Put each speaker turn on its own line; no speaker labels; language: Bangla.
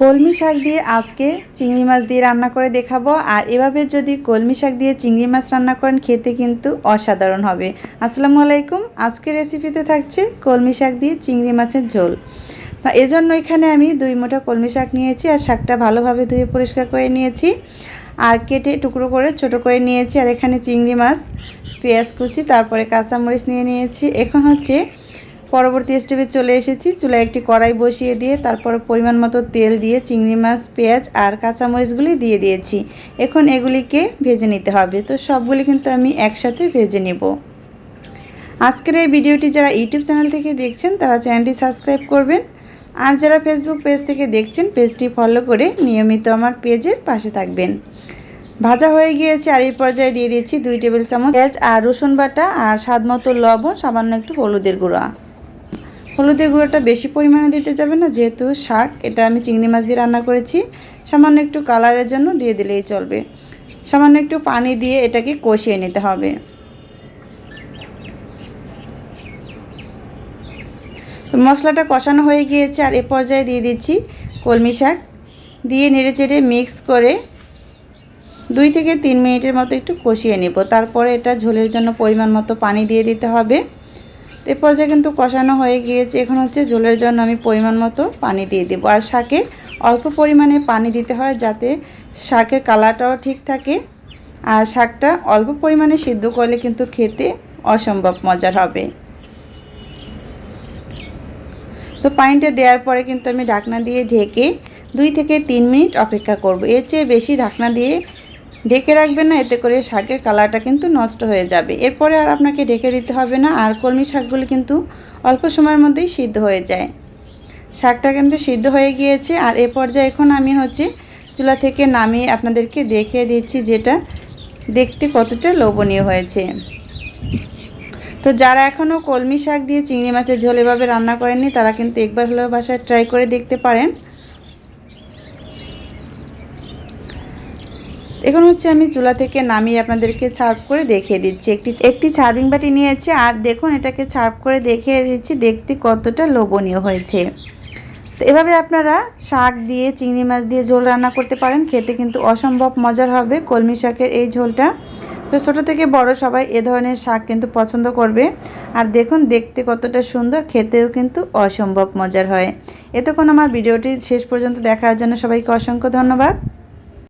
কলমি শাক দিয়ে আজকে চিংড়ি মাছ দিয়ে রান্না করে দেখাবো। আর এভাবে যদি কলমি শাক দিয়ে চিংড়ি মাছ রান্না করেন, খেতে কিন্তু অসাধারণ হবে। আসসালামু আলাইকুম। আজকের রেসিপিতে থাকছে কলমি শাক দিয়ে চিংড়ি মাছের ঝোল। তা এজন্য এখানে আমি দুই মোটা কলমি শাক নিয়েছি আর শাকটা ভালোভাবে ধুয়ে পরিষ্কার করে নিয়েছি। আর কেটে টুকরো করে ছোট করে নিয়েছি। আর এখানে চিংড়ি মাছ, পেঁয়াজ কুচি, তারপরে কাঁচামরিচ নিয়ে নিয়েছি। এখন হচ্ছে পরবর্তী স্টেপে চলে এসেছি। চুলায় একটি কড়াই বসিয়ে দিয়ে তারপর পরিমাণ মতো তেল দিয়ে চিংড়ি মাছ, পেঁয়াজ আর কাঁচামরিচগুলি দিয়ে দিয়েছি। এখন এগুলিকে ভেজে নিতে হবে। তো সবগুলি কিন্তু আমি একসাথে ভেজে নেব। আজকের এই ভিডিওটি যারা ইউটিউব চ্যানেল থেকে দেখছেন, তারা চ্যানেলটি সাবস্ক্রাইব করবেন। আর যারা ফেসবুক পেজ থেকে দেখছেন পেজটি ফলো করে নিয়মিত আমার পেজের পাশে থাকবেন। ভাজা হয়ে গিয়েছে আর এই পর্যায়ে দিয়ে দিয়েছি দুই টেবিল চামচ পেঁয়াজ আর রসুন বাটা আর স্বাদ মতো লবণ, সামান্য একটু হলুদের গুঁড়া। হলুদের গুঁড়োটা বেশি পরিমাণে দিতে যাবে না, যেহেতু শাক, এটা আমি চিংড়ি মাছ দিয়ে রান্না করেছি। সামান্য একটু কালারের জন্য দিয়ে দিলেই চলবে। সামান্য একটু পানি দিয়ে এটাকে কষিয়ে নিতে হবে। তো মশলাটা কষানো হয়ে গিয়েছে, আর এ পর্যায়ে দিয়ে দিচ্ছি কলমি শাক। দিয়ে নেড়ে চেড়ে মিক্স করে দুই থেকে তিন মিনিটের মতো একটু কষিয়ে নেব। তারপরে এটা ঝোলের জন্য পরিমাণ মতো পানি দিয়ে দিতে হবে। এ পর্যায়ে কিন্তু কষানো হয়ে গিয়েছে। এখন হচ্ছে ঝোলের জন্য আমি পরিমাণ মতো পানি দিয়ে দেবো। আর শাকে অল্প পরিমাণে পানি দিতে হয় যাতে শাকের কালারটাও ঠিক থাকে। আর শাকটা অল্প পরিমাণে সিদ্ধ করলে কিন্তু খেতে অসম্ভব মজার হবে। তো পানিটা দেওয়ার পরে কিন্তু আমি ঢাকনা দিয়ে ঢেকে দুই থেকে তিন মিনিট অপেক্ষা করব। এর চেয়ে বেশি ঢাকনা দিয়ে ঢেকে রাখবেন না, এতে করে শাকের কালারটা কিন্তু নষ্ট হয়ে যাবে। এরপরে আর আপনাকে ঢেকে দিতে হবে না, আর কলমি শাকগুলি কিন্তু অল্প সময়ের মধ্যেই সিদ্ধ হয়ে যায়। শাকটা কিন্তু সিদ্ধ হয়ে গিয়েছে, আর এ পর্যায়ে এখন আমি হচ্ছে চুলা থেকে নামিয়ে আপনাদেরকে দেখিয়ে দিচ্ছি যেটা দেখতে কতটা লোভনীয় হয়েছে। তো যারা এখনও কলমি শাক দিয়ে চিংড়ি মাছের ঝোল এভাবে রান্না করেননি, তারা কিন্তু একবার হলেও বাসায় ট্রাই করে দেখতে পারেন। এখন হচ্ছে আমি চুলা থেকে নামিয়ে আপনাদেরকে সার্ভ করে দেখিয়ে দিচ্ছি। একটি একটি সার্ভিং বাটি নিয়েছি আর দেখুন এটাকে সার্ভ করে দেখিয়ে দিচ্ছি, দেখতে কতটা লোভনীয় হয়েছে। তো এভাবে আপনারা শাক দিয়ে, চিংড়ি মাছ দিয়ে ঝোল রান্না করতে পারেন, খেতে কিন্তু অসম্ভব মজার হবে কলমি শাকের এই ঝোলটা। তো ছোটো থেকে বড় সবাই এ ধরনের শাক কিন্তু পছন্দ করবে। আর দেখুন, দেখতে কতটা সুন্দর, খেতেও কিন্তু অসম্ভব মজার হয়। এতক্ষণ আমার ভিডিওটি শেষ পর্যন্ত দেখার জন্য সবাইকে অসংখ্য ধন্যবাদ।